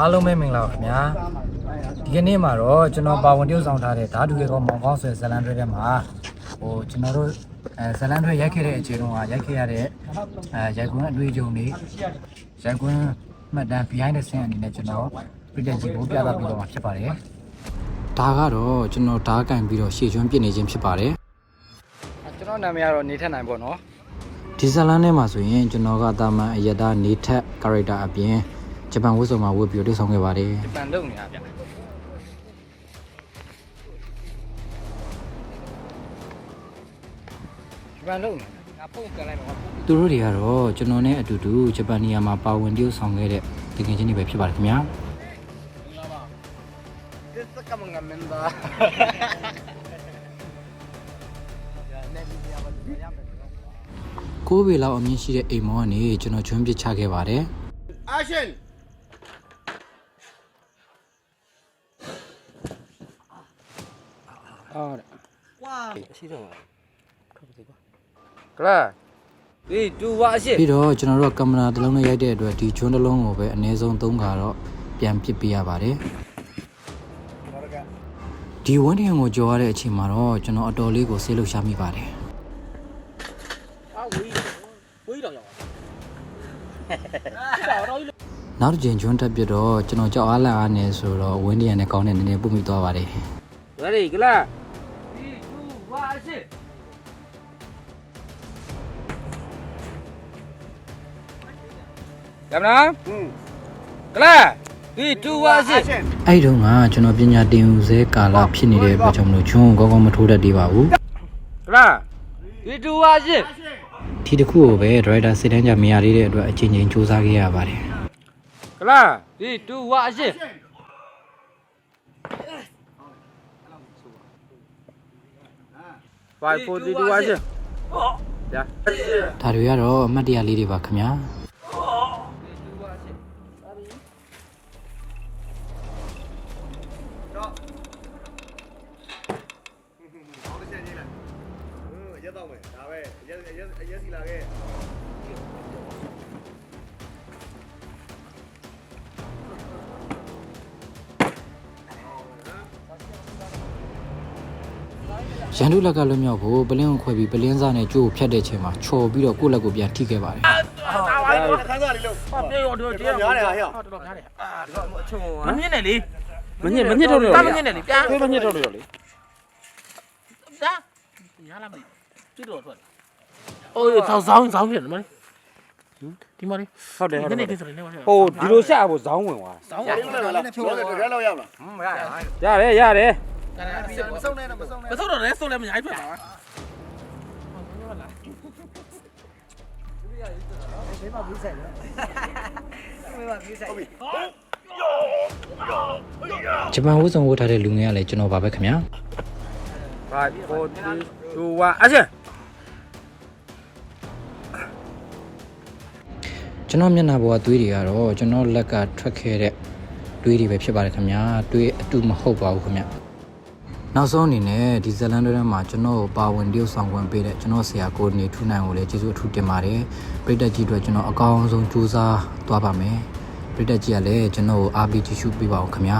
အားလုံးပဲမင်္ဂလာပါခင်ဗျာဒီကနေ့မှာတော့ကျွန်တော်ပါဝင်ပြုဆောင်ထားတဲ့ဓာတ်တူရေကောမောင်ကောင်းဆွဲဇလန်တွေထဲမှာဟိုကျွန်တော်တို့အဲဇလန်တွေရိုက်ခဲ့တဲ့အချိန်တုန်းကရိုက်ခဲ့ရတဲ့အဲရိုက်ကွန်းအတွေ့အကြုံတွေရိုက်ကွန်းမှတ်တမ်း behind the scene အနေနဲ့ကျွန်တော်ပြည်တဲ့ကြီးကိုပြသပြီးတော့မှာဖြစ်ပါတယ်ဒါကတော့ကျွန်တော်ဓာတ်ကင်ပြီးတော့ရှေ့ကျွန်းပြစ်နေခြင်းဖြစ်ပါတယ်ကျွန်တော်နာမည်ကတော့နေထက်နိုင်ပေါ့နော်ဒီဇလန်ထဲမှာဆိုရင်ကျွန်တော်ကတာမန်အယတာနေထက် character အပြင် ဂျပန်ဝတ်စုံမှာဝတ်ပြီးတော့တည်ဆောင်ခဲ့ပါတယ်ဂျပန်လုံနေတာဗျဂျပန်လုံနေတာငါဖုန်းကန်လိုက်မှာသူတို့တွေကတော့ကျွန်တော်နဲ့အတူတူဂျပန်နီယာမှာပါဝင်တည်ဆောင်ခဲ့တဲ့တကယ်ချင်းတွေပဲဖြစ်ပါတယ်ခင်ဗျာ Esta cámara menda. ကိုးပေလောက်အမြင့်ရှိတဲ့အိမ်မောကနေကျွန်တော်ကျွန်းပစ်ချခဲ့ပါတယ် Action. ဟုတ် Wow. ကလာဒီတူဝါအရှိပြီးတော့ကျွန်တော်တို့ကကင်မရာတစ်လုံးနဲ့ရိုက်တဲ့အတွက်ဒီကျွန်းတစ်လုံးကိုပဲအနည်းဆုံး၃ခါတော့ပြန်ပစ်ပေးရပါတယ်ဒီဝန်းထင်ကိုကြော်ရတဲ့အချိန်မှာတော့ကျွန်တော်အတော်လေးကိုဆေးလို့ရှာမိပါတယ်ဝေးတော့ရောက်နောက်တစ်ချိန်ကျွန်းတက်ပြတော့ကျွန်တော်ကြောက်အားလန့်အားနေဆိုတော့ဝင်းဒီယန်နဲ့ကောင်းတဲ့နည်းနည်းပုတ်မိသွားပါတယ် ready ကလာ ကမ္ဘာကလာဒီတူဝါအရှိ Action. အဲ့ဒီတော့ကကျွန်တော်ပညာတင်ဦးစဲကာလဖြစ်နေတဲ့အတွက်ကြောင့်မလို့ကျွန်းကိုကောင်းကောင်းမထိုးတတ်သေးပါဘူးကလာဒီတူဝါအရှိဒီတစ်ခုကိုပဲဒရိုက်တာစစ်တမ်းကြမရသေးတဲ့အတွက်အချိန်ချင်းစူးစမ်းခဲ့ရပါတယ်ကလာဒီတူဝါအရှိ5 4 3 2 1ရှိကြာဒါတွေကတော့အမှတ်တရလေးတွေပါခင်ဗျာ ရက်တော့မယ်ဒါပဲရက်ရက်ရက်စီလာခဲ့ရန်သူလက်ကလွတ်မြောက်ဖို့ပလင်းကိုခွဲပြီးပလင်းစားနဲ့ကြိုးကိုဖြတ်တဲ့ချိန်မှာချော်ပြီးတော့ကိုယ့်လက်ကိုပြန်ထိခဲ့ပါတယ်ခန်းစားလေးလို့ဟာပြေရောတို့တရားများတယ်ဟာဟဲ့တော်တော်များတယ်အာဒီကအချုံမမြင့်နဲ့လေမညစ်မညစ်တော့လို့တာမမြင့်နဲ့လေပြန်ဖေးမညစ်တော့လို့လေတာရလာမလို့ ကြည့်တော့ထွက်အိုးဆောင်းဆောင်းဆောင်းဖြစ်တယ်မလေးဒီမလေးဟုတ်တယ်ဟုတ်ဒီတနေ့ယ်ကိစ္စလေးနဲ့ဟိုဒီလိုရှာဖို့ဇောင်းဝင်သွားဆောင်းရင်းလာလာဖြိုးတယ်တကယ်လောက်ရမလားရတယ်ရတယ်မဆုံးနဲ့မဆုံးနဲ့မဆောတော့လဲဆောလဲမရိုက်ထွက်ပါဂျပန်ဝတ်စုံဝတ်ထားတဲ့လူငယ်ကလည်းကျွန်တော်ပါပဲခင်ဗျာ5 4 3 2 1 action ကျွန်တော်မျက်နှာပေါ်ကသွေးတွေကတော့ကျွန်တော်လက်ကထွက်ခဲ့တဲ့သွေးတွေပဲဖြစ်ပါတယ်ခင်ဗျာသွေးအတူမဟုတ်ပါဘူးခင်ဗျာနောက်ဆုံးအနေနဲ့ဒီဇလန်တွေထဲမှာကျွန်တော်ကိုပါဝင်တရုပ်ဆောင်ခွင့်ပေးတဲ့ကျွန်တော်ဆရာကိုနေထူးနိုင်ကိုလည်းကျေးဇူးအထူးတင်ပါတယ်ပြည်သက်ကြီးအတွက်ကျွန်တော်အကောင်းဆုံးကြိုးစားသွားပါမယ်ပြည်သက်ကြီးကလည်းကျွန်တော်ကိုအားပေးကြည့်ရှုပေးပါဦးခင်ဗျာ